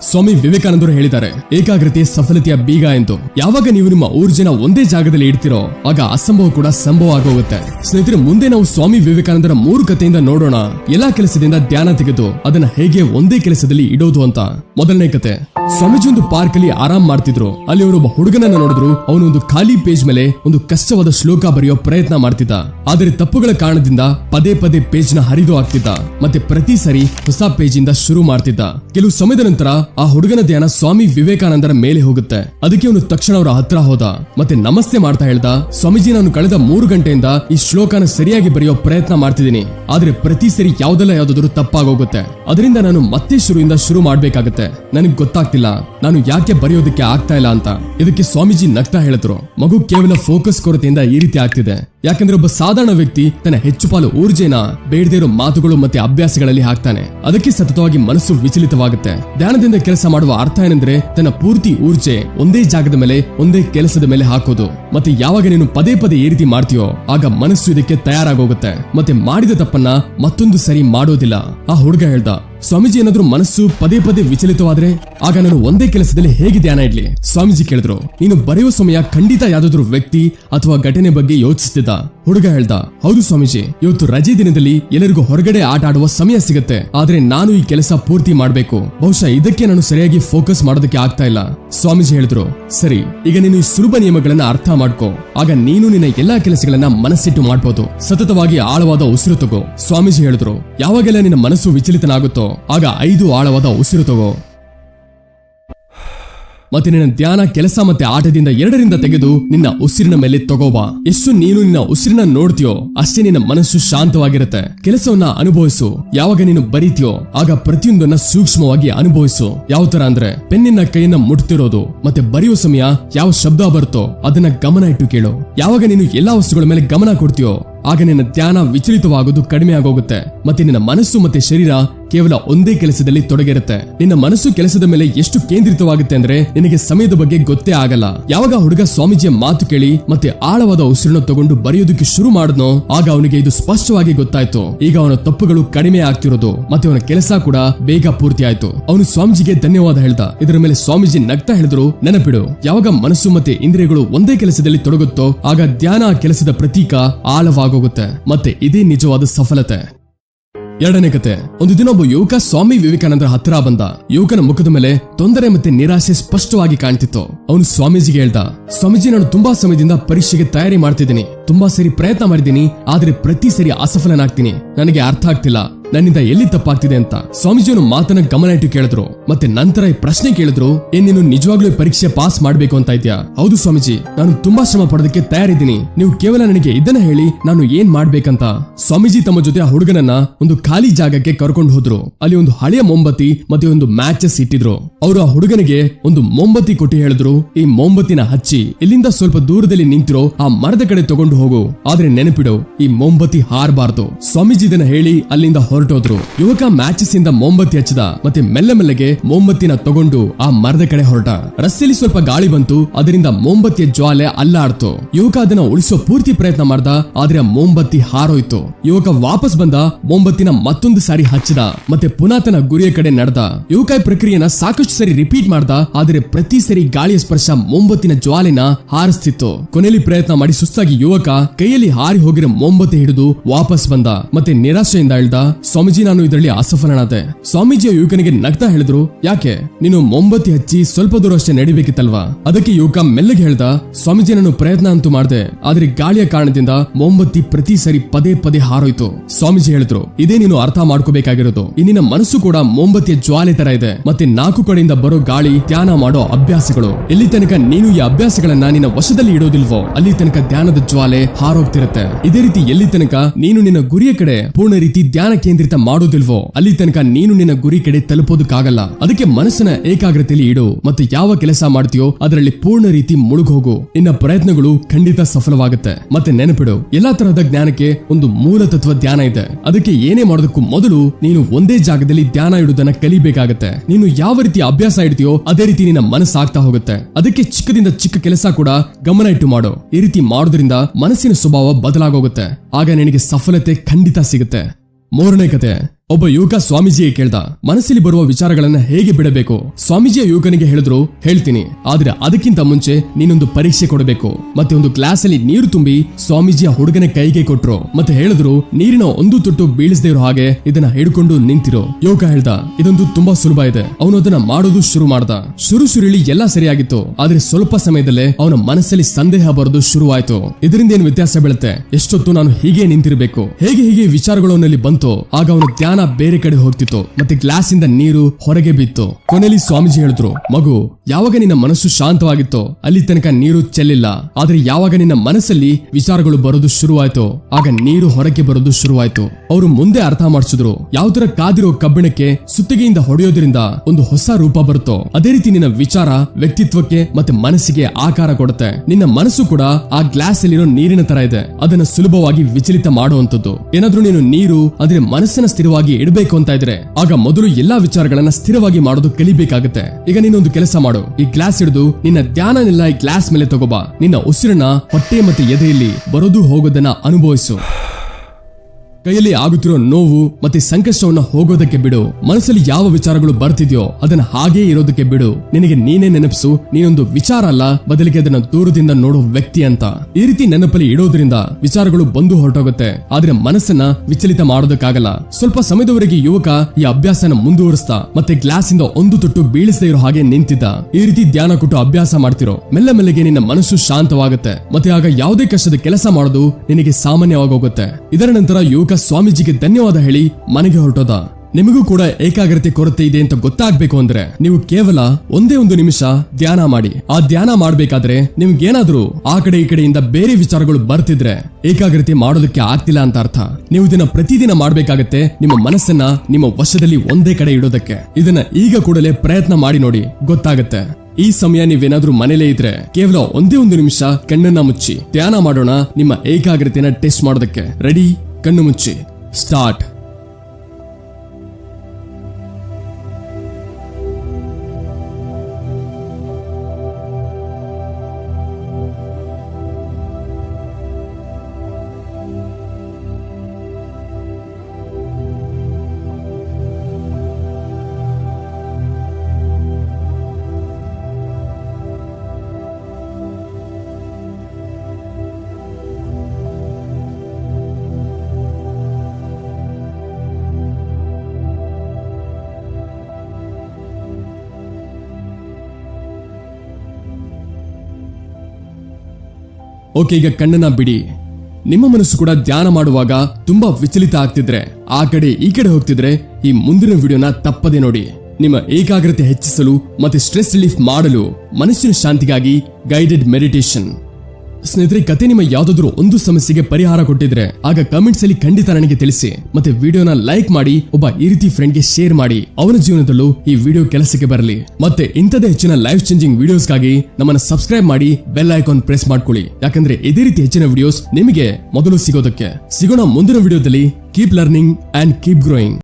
ಸ್ವಾಮಿ ವಿವೇಕಾನಂದರು ಹೇಳಿದ್ದಾರೆ, ಏಕಾಗ್ರತೆ, ಸಫಲತೆಯ ಬೀಗ ಎಂದು. ಯಾವಾಗ ನೀವು ನಿಮ್ಮ ಊರ್ಜೆನ ಒಂದೇ ಜಾಗದಲ್ಲಿ ಇಡ್ತಿರೋ, ಆಗ ಅಸಂಭವ ಕೂಡ ಸಂಭವ ಆಗೋಗುತ್ತೆ. ಸ್ನೇಹಿತರೆ, ಮುಂದೆ ನಾವು ಸ್ವಾಮಿ ವಿವೇಕಾನಂದರ ಮೂರು ಕಥೆಯಿಂದ ನೋಡೋಣ. ಎಲ್ಲಾ ಕೆಲಸದಿಂದ ಧ್ಯಾನ ತೆಗೆದು, ಅದನ್ನ ಹೇಗೆ ಒಂದೇ ಕೆಲಸದಲ್ಲಿ ಇಡೋದು ಅಂತ. ಮೊದಲನೇ ಕತೆ. ಸ್ವಾಮೀಜಿ ಒಂದು ಪಾರ್ಕ್ ಅಲ್ಲಿ ಆರಾಮ್ ಮಾಡ್ತಿದ್ರು. ಅಲ್ಲಿ ಅವರು ಒಬ್ಬ ಹುಡುಗನನ್ನ ನೋಡಿದ್ರು. ಅವನು ಒಂದು ಖಾಲಿ ಪೇಜ್ ಮೇಲೆ ಒಂದು ಕಷ್ಟವಾದ ಶ್ಲೋಕ ಬರೆಯೋ ಪ್ರಯತ್ನ ಮಾಡ್ತಿದ್ದ. ಆದರೆ ತಪ್ಪುಗಳ ಕಾರಣದಿಂದ ಪದೇ ಪದೇ ಪೇಜ್ನ ಹರಿದು ಆಗ್ತಿದ್ದ ಮತ್ತೆ ಪ್ರತಿ ಸರಿ ಹೊಸ ಪೇಜ್ ಇಂದ ಶುರು ಮಾಡ್ತಿದ್ದ. ಕೆಲವು ಸಮಯದ ನಂತರ ಆ ಹುಡುಗನ ಧ್ಯಾನ ಸ್ವಾಮಿ ವಿವೇಕಾನಂದರ ಮೇಲೆ ಹೋಗುತ್ತೆ. ಅದಕ್ಕೆ ಅವನು ತಕ್ಷಣ ಅವರ ಹತ್ರ ಹೋದ. ಮತ್ತೆ ನಮಸ್ತೆ ಮಾಡ್ತಾ ಹೇಳ್ದ. ಸ್ವಾಮೀಜಿ, ನಾನು ಕಳೆದ ಮೂರು ಗಂಟೆಯಿಂದ ಈ ಶ್ಲೋಕನ ಸರಿಯಾಗಿ ಬರೆಯೋ ಪ್ರಯತ್ನ ಮಾಡ್ತಿದ್ದೀನಿ. ಆದ್ರೆ ಪ್ರತಿ ಸರಿ ಯಾವ್ದಲ್ಲ ಯಾವ್ದಾದ್ರು ತಪ್ಪಾಗೋಗುತ್ತೆ. ಅದರಿಂದ ನಾನು ಮತ್ತೆ ಶುರುವಿಂದ ಶುರು ಮಾಡ್ಬೇಕಾಗತ್ತೆ. ನನಗೆ ಗೊತ್ತಾಗ್ತಿಲ್ಲ. ನಾನು ಯಾಕೆ ಬರೆಯೋದಕ್ಕೆ ಆಗ್ತಾ ಇಲ್ಲ ಅಂತ. ಇದಕ್ಕೆ ಸ್ವಾಮೀಜಿ ನಗ್ತಾ ಹೇಳಿದ್ರು ಮಗು ಕೇವಲ ಫೋಕಸ್ ಕೊರತೆಯಿಂದ ಈ ರೀತಿ ಆಗ್ತಿದೆ. ಯಾಕಂದ್ರೆ ಒಬ್ಬ ಸಾಧಾರಣ ವ್ಯಕ್ತಿ ತನ್ನ ಹೆಚ್ಚು ಪಾಲು ಊರ್ಜೆನ ಬೇಡದೇ ಇರೋ ಮಾತುಗಳು ಮತ್ತೆ ಅಭ್ಯಾಸಗಳಲ್ಲಿ ಹಾಕ್ತಾನೆ. ಅದಕ್ಕೆ ಸತತವಾಗಿ ಮನಸ್ಸು ವಿಚಲಿತವಾಗುತ್ತೆ. ಧ್ಯಾನದಿಂದ ಕೆಲಸ ಮಾಡುವ ಅರ್ಥ ಏನಂದ್ರೆ ತನ್ನ ಪೂರ್ತಿ ಊರ್ಜೆ ಒಂದೇ ಜಾಗದ ಮೇಲೆ, ಒಂದೇ ಕೆಲಸದ ಮೇಲೆ ಹಾಕೋದು. ಮತ್ತೆ ಯಾವಾಗ ನೀನು ಪದೇ ಪದೇ ಈ ರೀತಿ ಮಾಡ್ತೀಯೋ, ಆಗ ಮನಸ್ಸು ಇದಕ್ಕೆ ತಯಾರಾಗೋಗುತ್ತೆ. ಮತ್ತೆ ಮಾಡಿದ ತಪ್ಪನ್ನ ಮತ್ತೊಂದು ಸರಿ ಮಾಡೋದಿಲ್ಲ. ಆ ಹುಡುಗ ಹೇಳ್ದ ಸ್ವಾಮೀಜಿ ಏನಾದ್ರೂ ಮನಸ್ಸು ಪದೇ ಪದೇ ವಿಚಲಿತವಾದ್ರೆ ಆಗ ನಾನು ಒಂದೇ ಕೆಲಸದಲ್ಲಿ ಹೇಗೆ ಧ್ಯಾನ ಇಡ್ಲಿ ಸ್ವಾಮೀಜಿ ಕೇಳಿದ್ರು, ನೀನು ಬರೆಯುವ ಸಮಯ ಖಂಡಿತ ಯಾವ್ದಾದ್ರು ವ್ಯಕ್ತಿ ಅಥವಾ ಘಟನೆ ಬಗ್ಗೆ ಯೋಚಿಸ್ತಿದ್ದ. ಹುಡುಗ ಹೇಳ್ದ, ಹೌದು ಸ್ವಾಮೀಜಿ, ಇವತ್ತು ರಜೆ ದಿನದಲ್ಲಿ ಎಲ್ಲರಿಗೂ ಹೊರಗಡೆ ಆಟ ಆಡುವ ಸಮಯ ಸಿಗುತ್ತೆ. ಆದ್ರೆ ನಾನು ಈ ಕೆಲಸ ಪೂರ್ತಿ ಮಾಡಬೇಕು. ಬಹುಶಃ ಇದಕ್ಕೆ ನಾನು ಸರಿಯಾಗಿ ಫೋಕಸ್ ಮಾಡೋದಕ್ಕೆ ಆಗ್ತಾ ಇಲ್ಲ. ಸ್ವಾಮೀಜಿ ಹೇಳಿದ್ರು, ಸರಿ, ಈಗ ನೀನು ಈ ಸುಲಭ ನಿಯಮಗಳನ್ನ ಅರ್ಥ ಮಾಡ್ಕೋ. ಆಗ ನೀನು ನಿನ್ನ ಎಲ್ಲಾ ಕೆಲಸಗಳನ್ನ ಮನಸ್ಸಿಟ್ಟು ಮಾಡ್ಬೋದು. ಸತತವಾಗಿ ಆಳವಾದ ಉಸಿರು ತಗೋ. ಸ್ವಾಮೀಜಿ ಹೇಳಿದ್ರು, ಯಾವಾಗೆಲ್ಲ ನಿನ್ನ ಮನಸ್ಸು ವಿಚಲಿತನಾಗುತ್ತೋ, ಆಗ ಐದು ಆಳವಾದ ಉಸಿರು ತಗೋ. ಮತ್ತೆ ನಿನ್ನ ಧ್ಯಾನ, ಕೆಲಸ ಮತ್ತೆ ಆಟದಿಂದ ಎರಡರಿಂದ ತೆಗೆದು ನಿನ್ನ ಉಸಿರಿನ ಮೇಲೆ ತಗೋಬಾ. ಎಷ್ಟು ನೀನು ನಿನ್ನ ಉಸಿರಿನ ನೋಡ್ತೀಯೋ ಅಷ್ಟೇ ನಿನ್ನ ಮನಸ್ಸು ಶಾಂತವಾಗಿರುತ್ತೆ. ಕೆಲಸವನ್ನ ಅನುಭವಿಸು, ಯಾವಾಗ ನೀನು ಬರೀತೀಯೋ ಆಗ ಪ್ರತಿಯೊಂದನ್ನ ಸೂಕ್ಷ್ಮವಾಗಿ ಅನುಭವಿಸು. ಯಾವ ತರ ಅಂದ್ರೆ, ಪೆನ್ನಿನ ಕೈಯನ್ನ ಮುಟ್ತಿರೋದು, ಮತ್ತೆ ಬರೆಯೋ ಸಮಯ ಯಾವ ಶಬ್ದ ಬರುತ್ತೋ ಅದನ್ನ ಗಮನ ಇಟ್ಟು ಕೇಳು. ಯಾವಾಗ ನೀನು ಎಲ್ಲಾ ವಸ್ತುಗಳ ಮೇಲೆ ಗಮನ ಕೊಡ್ತೀಯೋ, ಆಗ ನಿನ್ನ ಧ್ಯಾನ ವಿಚಲಿತವಾಗೋದು ಕಡಿಮೆ ಆಗೋಗುತ್ತೆ. ಮತ್ತೆ ನಿನ್ನ ಮನಸ್ಸು ಮತ್ತೆ ಶರೀರ ಕೇವಲ ಒಂದೇ ಕೆಲಸದಲ್ಲಿ ತೊಡಗಿರುತ್ತೆ. ನಿನ್ನ ಮನಸ್ಸು ಕೆಲಸದ ಮೇಲೆ ಎಷ್ಟು ಕೇಂದ್ರಿತವಾಗುತ್ತೆ ಅಂದ್ರೆ ನಿನಗೆ ಸಮಯದ ಬಗ್ಗೆ ಗೊತ್ತೇ ಆಗಲ್ಲ. ಯಾವಾಗ ಹುಡುಗ ಸ್ವಾಮೀಜಿಯ ಮಾತು ಕೇಳಿ ಮತ್ತೆ ಆಳವಾದ ಉಸಿರನ್ನು ತಗೊಂಡು ಬರೆಯೋದಕ್ಕೆ ಶುರು ಮಾಡಿದ್ನೋ, ಆಗ ಅವನಿಗೆ ಇದು ಸ್ಪಷ್ಟವಾಗಿ ಗೊತ್ತಾಯ್ತು. ಈಗ ಅವನ ತಪ್ಪುಗಳು ಕಡಿಮೆ ಆಗ್ತಿರೋದು. ಮತ್ತೆ ಅವನ ಕೆಲಸ ಕೂಡ ಬೇಗ ಪೂರ್ತಿ ಆಯ್ತು. ಅವನು ಸ್ವಾಮೀಜಿಗೆ ಧನ್ಯವಾದ ಹೇಳ್ದ. ಇದರ ಮೇಲೆ ಸ್ವಾಮೀಜಿ ನಗ್ತಾ ಹೇಳಿದ್ರು, ನೆನಪಿಡು, ಯಾವಾಗ ಮನಸ್ಸು ಮತ್ತೆ ಇಂದ್ರಿಯಗಳು ಒಂದೇ ಕೆಲಸದಲ್ಲಿ ತೊಡಗುತ್ತೋ, ಆಗ ಧ್ಯಾನ ಕೆಲಸದ ಪ್ರತೀಕ ಆಳವಾಗೋಗುತ್ತೆ. ಮತ್ತೆ ಇದೇ ನಿಜವಾದ ಸಫಲತೆ. ಎರಡನೇ ಕತೆ. ಒಂದು ದಿನ ಒಬ್ಬ ಯುವಕ ಸ್ವಾಮಿ ವಿವೇಕಾನಂದರ ಹತ್ತಿರ ಬಂದ. ಯುವಕನ ಮುಖದ ಮೇಲೆ ತೊಂದರೆ ಮತ್ತೆ ನಿರಾಶೆ ಸ್ಪಷ್ಟವಾಗಿ ಕಾಣ್ತಿತ್ತು. ಅವನು ಸ್ವಾಮೀಜಿಗೆ ಹೇಳ್ದ, ಸ್ವಾಮೀಜಿ, ನಾನು ತುಂಬಾ ಸಮಯದಿಂದ ಪರೀಕ್ಷೆಗೆ ತಯಾರಿ ಮಾಡ್ತಿದ್ದೀನಿ. ತುಂಬಾ ಸರಿ ಪ್ರಯತ್ನ ಮಾಡಿದ್ದೀನಿ, ಆದ್ರೆ ಪ್ರತಿ ಸರಿ ಅಸಫಲನಾಗ್ತೀನಿ. ನನಗೆ ಅರ್ಥ ಆಗ್ತಿಲ್ಲ. ನನ್ನಿಂದ ಎಲ್ಲಿ ತಪ್ಪಾಗ್ತಿದೆ ಅಂತ. ಸ್ವಾಮೀಜಿಯವರು ಮಾತನ್ನ ಗಮನ ಇಟ್ಟು ಕೇಳಿದ್ರು. ಮತ್ತೆ ನಂತರ ಈ ಪ್ರಶ್ನೆ ಕೇಳಿದ್ರು, ಏನ್ ನೀನು ನಿಜವಾಗ್ಲೂ ಪರೀಕ್ಷೆ ಪಾಸ್ ಮಾಡ್ಬೇಕು ಅಂತ ಇದ್ಯಾ? ಹೌದು ಸ್ವಾಮೀಜಿ, ನಾನು ತುಂಬಾ ಶ್ರಮ ಪಡೋದಕ್ಕೆ ತಯಾರಿದ್ದೀನಿ. ನೀವು ಕೇವಲ ನನಗೆ ಇದನ್ನ ಹೇಳಿ, ನಾನು ಏನ್ ಮಾಡ್ಬೇಕಂತ. ಸ್ವಾಮೀಜಿ ತಮ್ಮ ಜೊತೆ ಆ ಹುಡುಗನನ್ನ ಒಂದು ಖಾಲಿ ಜಾಗಕ್ಕೆ ಕರ್ಕೊಂಡು ಹೋದ್ರು. ಅಲ್ಲಿ ಒಂದು ಹಳೆಯ ಮೊಂಬತ್ತಿ ಮತ್ತೆ ಒಂದು ಮ್ಯಾಚಸ್ ಇಟ್ಟಿದ್ರು. ಅವರು ಆ ಹುಡುಗನಿಗೆ ಒಂದು ಮೊಂಬತ್ತಿ ಕೊಟ್ಟು ಹೇಳಿದ್ರು. ಈ ಮೊಂಬತ್ತಿನ ಹಚ್ಚಿ, ಇಲ್ಲಿಂದ ಸ್ವಲ್ಪ ದೂರದಲ್ಲಿ ನಿಂತಿರೋ ಆ ಮರದ ಕಡೆ ತಗೊಂಡು ಹೋಗು. ಆದ್ರೆ ನೆನಪಿಡು, ಈ ಮೊಂಬತ್ತಿ ಹಾರಬಾರ್ದು. ಸ್ವಾಮೀಜಿ ಇದನ್ನ ಹೇಳಿ ಅಲ್ಲಿಂದ ಹೊರಟೋದ್ರು. ಯುವಕ ಮ್ಯಾಚಸ್ ಇಂದ ಮೊಂಬತ್ತಿ ಹಚ್ಚದ. ಮತ್ತೆ ಮೆಲ್ಲ ಮೆಲ್ಲಗೆ ಮೊಂಬತ್ತಿನ ತಗೊಂಡು ಆ ಮರದ ಕಡೆ ಹೊರಟ. ರಸ್ತೆಯಲ್ಲಿ ಸ್ವಲ್ಪ ಗಾಳಿ ಬಂತು, ಅದರಿಂದ ಮೊಂಬತ್ತಿಯ ಜ್ವಾಲೆ ಅಲ್ಲಾಡ್ತು. ಯುವಕ ಅದನ್ನ ಉಳಿಸೋ ಪೂರ್ತಿ ಪ್ರಯತ್ನ ಮಾಡ್ದ, ಆದ್ರೆ ಮೊಂಬತ್ತಿ ಹಾರೋಯ್ತು. ಯುವಕ ವಾಪಸ್ ಬಂದ, ಮೊಂಬತ್ತಿನ ಮತ್ತೊಂದು ಸಾರಿ ಹಚ್ಚದ, ಮತ್ತೆ ಪುನಾತನ ಗುರಿಯ ಕಡೆ ನಡೆದ. ಯುವಕ ಪ್ರಕ್ರಿಯೆನ ಸಾಕಷ್ಟು ಸರಿ ರಿಪೀಟ್ ಮಾಡ್ದ, ಆದ್ರೆ ಪ್ರತಿ ಸರಿ ಗಾಳಿಯ ಸ್ಪರ್ಶ ಮೊಂಬತ್ತಿನ ಜ್ವಾಲೆನ ಹಾರಿಸ್ತಿತ್ತು. ಕೊನೆಯಲ್ಲಿ ಪ್ರಯತ್ನ ಮಾಡಿ ಸುಸ್ತಾಗಿ ಯುವಕ ಕೈಯಲ್ಲಿ ಹಾರಿ ಹೋಗಿರೋ ಮೊಂಬತ್ತಿ ಹಿಡಿದು ವಾಪಸ್ ಬಂದ ಮತ್ತೆ ನಿರಾಶೆಯಿಂದ ಹೇಳ್ದ ಸ್ವಾಮೀಜಿ, ನಾನು ಇದರಲ್ಲಿ ಅಸಫಲನಾದೆ. ಸ್ವಾಮೀಜಿಯ ಯುವಕನಿಗೆ ನಗ್ತಾ ಹೇಳಿದ್ರು, ಯಾಕೆ? ನೀನು ಮೊಂಬತ್ತಿ ಹಚ್ಚಿ ಸ್ವಲ್ಪ ದೂರ ಅಷ್ಟೇ ನಡಿಬೇಕಿತ್ತಲ್ವಾ? ಅದಕ್ಕೆ ಯುವಕ ಮೆಲ್ಲಗೆ ಹೇಳ್ದ, ಸ್ವಾಮೀಜಿ, ನಾನು ಪ್ರಯತ್ನ ಅಂತೂ ಮಾಡಿದೆ, ಆದ್ರೆ ಗಾಳಿಯ ಕಾರಣದಿಂದ ಮೊಂಬತ್ತಿ ಪ್ರತಿ ಸರಿ ಪದೇ ಪದೇ ಹಾರೋಯ್ತು. ಸ್ವಾಮೀಜಿ ಹೇಳಿದ್ರು, ಇದೇ ನೀನು ಅರ್ಥ ಮಾಡ್ಕೋಬೇಕಾಗಿರೋದು. ಇನ್ನಿನ ನಿನ್ನ ಮನಸ್ಸು ಕೂಡ ಮೊಂಬತ್ತಿಯ ಜ್ವಾಲೆ ತರ ಇದೆ, ಮತ್ತೆ ನಾಲ್ಕು ಕಡೆಯಿಂದ ಬರೋ ಗಾಳಿ, ಧ್ಯಾನ ಮಾಡೋ ಅಭ್ಯಾಸಗಳು. ಎಲ್ಲಿ ತನಕ ನೀನು ಈ ಅಭ್ಯಾಸಗಳನ್ನ ನಿನ್ನ ವಶದಲ್ಲಿ ಇಡೋದಿಲ್ವೋ? ಅಲ್ಲಿ ತನಕ ಧ್ಯಾನದ ಜ್ವಾಲೆ ಹಾರೋಗ್ತಿರುತ್ತೆ. ಇದೇ ರೀತಿ ಎಲ್ಲಿ ತನಕ ನೀನು ನಿನ್ನ ಗುರಿಯ ಕಡೆ ಪೂರ್ಣ ರೀತಿ ಧ್ಯಾನ ಕೇಂದ್ರಿತ ಮಾಡೋದಿಲ್ವೋ, ಅಲ್ಲಿ ತನಕ ನೀನು ನಿನ್ನ ಗುರಿ ಕಡೆ ತಲುಪೋದಕ್ಕಾಗಲ್ಲ. ಅದಕ್ಕೆ ಮನಸ್ಸನ್ನ ಏಕಾಗ್ರತೆಯಲ್ಲಿ ಇಡು ಮತ್ತು ಯಾವ ಕೆಲಸ ಮಾಡ್ತೀಯೋ ಅದರಲ್ಲಿ ಪೂರ್ಣ ರೀತಿ ಮುಳುಗೋಗು. ನಿನ್ನ ಪ್ರಯತ್ನಗಳು ಖಂಡಿತ ಸಫಲವಾಗುತ್ತೆ. ಮತ್ತೆ ನೆನಪಿಡು, ಎಲ್ಲಾ ತರಹದ ಜ್ಞಾನಕ್ಕೆ ಒಂದು ಮೂಲ ತತ್ವ ಧ್ಯಾನ ಇದೆ. ಅದಕ್ಕೆ ಏನೇ ಮಾಡೋದಕ್ಕೂ ಮೊದಲು ನೀನು ಒಂದೇ ಜಾಗದಲ್ಲಿ ಧ್ಯಾನ ಇಡುವುದನ್ನ ಕಲಿಬೇಕಾಗತ್ತೆ. ನೀನು ಯಾವ ರೀತಿ ಅಭ್ಯಾಸ ಇಡ್ತೀಯೋ ಅದೇ ರೀತಿ ನಿನ್ನ ಮನಸ್ಸಾಗ್ತಾ ಹೋಗುತ್ತೆ. ಅದಕ್ಕೆ ಚಿಕ್ಕದಿಂದ ಚಿಕ್ಕ ಕೆಲಸ ಕೂಡ ಗಮನ ಇಟ್ಟು ಮಾಡು. ಈ ರೀತಿ ಮಾಡೋದ್ರಿಂದ ಮನಸ್ಸಿನ ಸ್ವಭಾವ ಬದಲಾಗೋಗುತ್ತೆ. ಆಗ ನಿನಗೆ ಸಫಲತೆ ಖಂಡಿತ ಸಿಗುತ್ತೆ. ಮೂರನೇ ಕತೆ. ಒಬ್ಬ ಯುವಕ ಸ್ವಾಮೀಜಿಗೆ ಕೇಳ್ದ. ಮನಸ್ಸಲ್ಲಿ ಬರುವ ವಿಚಾರಗಳನ್ನ ಹೇಗೆ ಬಿಡಬೇಕು? ಸ್ವಾಮೀಜಿಯ ಯುವಕನಿಗೆ ಹೇಳಿದ್ರು, ಹೇಳ್ತೀನಿ. ಆದ್ರೆ ಅದಕ್ಕಿಂತ ಮುಂಚೆ ನೀನೊಂದು ಪರೀಕ್ಷೆ ಕೊಡಬೇಕು. ಮತ್ತೆ ಒಂದು ಕ್ಲಾಸ್ ಅಲ್ಲಿ ನೀರು ತುಂಬಿ ಸ್ವಾಮೀಜಿಯ ಹುಡುಗನ ಕೈಗೆ ಕೊಟ್ರು. ಮತ್ತೆ ಹೇಳಿದ್ರು, ನೀರಿನ ಒಂದು ತುಟ್ಟು ಬೀಳಿಸದೇ ಇರೋ ಹಾಗೆ ಇದನ್ನ ಹಿಡ್ಕೊಂಡು ನಿಂತಿರೋ. ಯುವಕ ಹೇಳ್ದ, ಇದೊಂದು ತುಂಬಾ ಸುಲಭ ಇದೆ. ಅವನು ಅದನ್ನ ಮಾಡೋದು ಶುರು ಮಾಡ್ದ. ಶುರು ಶುರುಳಿ ಎಲ್ಲಾ ಸರಿಯಾಗಿತ್ತು. ಆದ್ರೆ ಸ್ವಲ್ಪ ಸಮಯದಲ್ಲೇ ಅವನ ಮನಸ್ಸಲ್ಲಿ ಸಂದೇಹ ಬರೋದು ಶುರುವಾಯ್ತು. ಇದರಿಂದ ಏನು ವ್ಯತ್ಯಾಸ ಬೀಳುತ್ತೆ? ಎಷ್ಟೊತ್ತು ನಾನು ಹೀಗೆ ನಿಂತಿರಬೇಕು. ಹೇಗೆ ಹೀಗೆ ವಿಚಾರಗಳು ಅವನಲ್ಲಿ ಬಂತು. ಆಗ ಅವನು ಧ್ಯಾನ ಬೇರೆ ಕಡೆ ಹೋಗ್ತಿತ್ತು, ಮತ್ತೆ ಗ್ಲಾಸ್ ಇಂದ ನೀರು ಹೊರಗೆ ಬಿತ್ತು. ಕೊನೆಯಲ್ಲಿ ಸ್ವಾಮೀಜಿ ಹೇಳಿದ್ರು, ಮಗು, ಯಾವಾಗ ನಿನ್ನ ಮನಸ್ಸು ಶಾಂತವಾಗಿತ್ತು, ಅಲ್ಲಿ ತನಕ ನೀರು ಚೆಲ್ಲಿಲ್ಲ. ಆದ್ರೆ ಯಾವಾಗ ನಿನ್ನ ಮನಸ್ಸಲ್ಲಿ ವಿಚಾರಗಳು ಬರೋದು ಶುರುವಾಯ್ತು, ಆಗ ನೀರು ಹೊರಗೆ ಬರೋದು ಶುರುವಾಯ್ತು. ಅವರು ಮುಂದೆ ಅರ್ಥ ಮಾಡಿಸಿದ್ರು, ಯಾವ ಕಾದಿರೋ ಕಬ್ಬಿಣಕ್ಕೆ ಸುತ್ತಿಗೆಯಿಂದ ಹೊಡೆಯೋದ್ರಿಂದ ಒಂದು ಹೊಸ ರೂಪ ಬರುತ್ತೋ, ಅದೇ ರೀತಿ ನಿನ್ನ ವಿಚಾರ ವ್ಯಕ್ತಿತ್ವಕ್ಕೆ ಮತ್ತೆ ಮನಸ್ಸಿಗೆ ಆಕಾರ ಕೊಡುತ್ತೆ. ನಿನ್ನ ಮನಸ್ಸು ಕೂಡ ಆ ಗ್ಲಾಸ್ ಅಲ್ಲಿರೋ ನೀರಿನ ತರ ಇದೆ. ಅದನ್ನ ಸುಲಭವಾಗಿ ವಿಚಲಿತ ಮಾಡುವಂತದ್ದು ಏನಾದ್ರೂ ನೀನು ನೀರು ಅಂದ್ರೆ ಮನಸ್ಸನ್ನ ಸ್ಥಿರವಾಗಿ ಇಡಬೇಕು ಅಂತ ಇದ್ರೆ ಆಗ ಮೊದಲು ಎಲ್ಲಾ ವಿಚಾರಗಳನ್ನ ಸ್ಥಿರವಾಗಿ ಮಾಡೋದು ಕಲಿಬೇಕಾಗುತ್ತೆ. ಈಗ ನೀನೊಂದು ಕೆಲಸ ಮಾಡು. ಈ ಗ್ಲಾಸ್ ಹಿಡಿದು ನಿನ್ನ ಧ್ಯಾನನೆಲ್ಲ ಈ ಗ್ಲಾಸ್ ಮೇಲೆ ತಗೋಬಾ ನಿನ್ನ ಉಸಿರನ್ನ ಹೊಟ್ಟೆ ಮತ್ತೆ ಎದೆಯಲ್ಲಿ ಬರೋದು ಹೋಗೋದನ್ನ ಅನುಭವಿಸು. ಕೈಯಲ್ಲಿ ಆಗುತ್ತಿರೋ ನೋವು ಮತ್ತೆ ಸಂಕಷ್ಟವನ್ನ ಹೋಗೋದಕ್ಕೆ ಬಿಡು. ಮನಸ್ಸಲ್ಲಿ ಯಾವ ವಿಚಾರಗಳು ಬರ್ತಿದ್ಯೋ ಅದನ್ನ ಹಾಗೇ ಇರೋದಕ್ಕೆ ಬಿಡು. ನಿನಗೆ ನೀನೇ ನೆನಪಿಸು, ನೀನೊಂದು ವಿಚಾರ ಅಲ್ಲ, ಬದಲಿಗೆ ಅದನ್ನ ದೂರದಿಂದ ನೋಡೋ ವ್ಯಕ್ತಿ ಅಂತ. ಈ ರೀತಿ ನೆನಪಲ್ಲಿ ಇಡೋದ್ರಿಂದ ವಿಚಾರಗಳು ಬಂದು ಹೊರಟೋಗುತ್ತೆ. ಆದ್ರೆ ಮನಸ್ಸನ್ನ ವಿಚಲಿತ ಮಾಡೋದಕ್ಕಾಗಲ್ಲ. ಸ್ವಲ್ಪ ಸಮಯದವರೆಗೆ ಯುವಕ ಈ ಅಭ್ಯಾಸನ ಮುಂದುವರಿಸ್ತಾ, ಮತ್ತೆ ಗ್ಲಾಸ್ ಇಂದ ಒಂದು ತುಟ್ಟು ಬೀಳಿಸದೇ ಇರೋ ಹಾಗೆ ನಿಂತಿದ್ದ. ಈ ರೀತಿ ಧ್ಯಾನ ಕೊಟ್ಟು ಅಭ್ಯಾಸ ಮಾಡ್ತಿರೋ. ಮೆಲ್ಲ ಮೆಲ್ಲಗೆ ನಿನ್ನ ಮನಸ್ಸು ಶಾಂತವಾಗುತ್ತೆ. ಮತ್ತೆ ಆಗ ಯಾವುದೇ ಕಷ್ಟದ ಕೆಲಸ ಮಾಡೋದು ನಿನಗೆ ಸಾಮಾನ್ಯವಾಗೋಗುತ್ತೆ ಇದರ ನಂತರ ಯುವಕ ಸ್ವಾಮೀಜಿಗೆ ಧನ್ಯವಾದ ಹೇಳಿ ಮನೆಗೆ ಹೊರಟೋದ. ನಿಮಗೂ ಕೂಡ ಏಕಾಗ್ರತೆ ಕೊರತೆ ಇದೆ ಅಂತ ಗೊತ್ತಾಗ್ಬೇಕು ಅಂದ್ರೆ ನೀವು ಕೇವಲ ಒಂದೇ ಒಂದು ನಿಮಿಷ ಧ್ಯಾನ ಮಾಡಿ. ಆ ಧ್ಯಾನ ಮಾಡ್ಬೇಕಾದ್ರೆ ನಿಮ್ಗೇನಾದ್ರೂ ಆ ಕಡೆ ಈ ಕಡೆಯಿಂದ ಬೇರೆ ವಿಚಾರಗಳು ಬರ್ತಿದ್ರೆ ಏಕಾಗ್ರತೆ ಮಾಡೋದಕ್ಕೆ ಆಗ್ತಿಲ್ಲ ಅಂತ ಅರ್ಥ. ನೀವು ಇದನ್ನ ಪ್ರತಿದಿನ ಮಾಡ್ಬೇಕಾಗತ್ತೆ ನಿಮ್ಮ ಮನಸ್ಸನ್ನ ನಿಮ್ಮ ವಶದಲ್ಲಿ ಒಂದೇ ಕಡೆ ಇಡೋದಕ್ಕೆ. ಇದನ್ನ ಈಗ ಕೂಡಲೇ ಪ್ರಯತ್ನ ಮಾಡಿ ನೋಡಿ, ಗೊತ್ತಾಗತ್ತೆ. ಈ ಸಮಯ ನೀವೇನಾದ್ರೂ ಮನೇಲೇ ಇದ್ರೆ ಕೇವಲ ಒಂದೇ ಒಂದು ನಿಮಿಷ ಕಣ್ಣನ್ನ ಮುಚ್ಚಿ, ಧ್ಯಾನ ಮಾಡೋಣ ನಿಮ್ಮ ಏಕಾಗ್ರತೆನ ಟೆಸ್ಟ್ ಮಾಡೋದಕ್ಕೆ. ರೆಡಿ? ಕಣ್ಣು ಮುಚ್ಚಿ ಸ್ಟಾರ್ಟ್ ಓಕೆ, ಈಗ ಕಣ್ಣನ್ನ ಬಿಡಿ. ನಿಮ್ಮ ಮನಸ್ಸು ಕೂಡ ಧ್ಯಾನ ಮಾಡುವಾಗ ತುಂಬಾ ವಿಚಲಿತ ಆಗ್ತಿದ್ರೆ, ಆ ಕಡೆ, ಈ ಕಡೆ ಹೋಗ್ತಿದ್ರೆ ಈ ಮುಂದಿನ ವಿಡಿಯೋನ ತಪ್ಪದೆ ನೋಡಿ. ನಿಮ್ಮ ಏಕಾಗ್ರತೆ ಹೆಚ್ಚಿಸಲು ಮತ್ತೆ ಸ್ಟ್ರೆಸ್ ರಿಲೀಫ್ ಮಾಡಲು ಮನಸ್ಸಿನ ಶಾಂತಿಗಾಗಿ ಗೈಡೆಡ್ ಮೆಡಿಟೇಷನ್ ಸ್ನೇಹಿತರೆ ಕತೆ ನಿಮ್ಮ ಯಾವ್ದಾದ್ರು ಒಂದು ಸಮಸ್ಯೆಗೆ ಪರಿಹಾರ ಕೊಟ್ಟಿದ್ರೆ ಆಗ ಕಮೆಂಟ್ಸ್ ಅಲ್ಲಿ ಖಂಡಿತ ನನಗೆ ತಿಳಿಸಿ. ಮತ್ತೆ ವಿಡಿಯೋನ ಲೈಕ್ ಮಾಡಿ, ಒಬ್ಬ ಈ ರೀತಿ ಫ್ರೆಂಡ್ಗೆ ಶೇರ್ ಮಾಡಿ, ಅವನ ಜೀವನದಲ್ಲೂ ಈ ವಿಡಿಯೋ ಕೆಲಸಕ್ಕೆ ಬರಲಿ. ಮತ್ತೆ ಇಂಥದೇ ಹೆಚ್ಚಿನ ಲೈಫ್ ಚೇಂಜಿಂಗ್ ವಿಡಿಯೋಸ್ಗಾಗಿ ನಮ್ಮನ್ನ ಸಬ್ಸ್ಕ್ರೈಬ್ ಮಾಡಿ ಬೆಲ್ ಐಕಾನ್ ಪ್ರೆಸ್ ಮಾಡ್ಕೊಳ್ಳಿ. ಯಾಕಂದ್ರೆ ಇದೇ ರೀತಿ ಹೆಚ್ಚಿನ ವಿಡಿಯೋಸ್ ನಿಮಗೆ ಮೊದಲು ಸಿಗೋದಕ್ಕೆ. ಸಿಗೋಣ ಮುಂದಿನ ವಿಡಿಯೋದಲ್ಲಿ keep learning and keep growing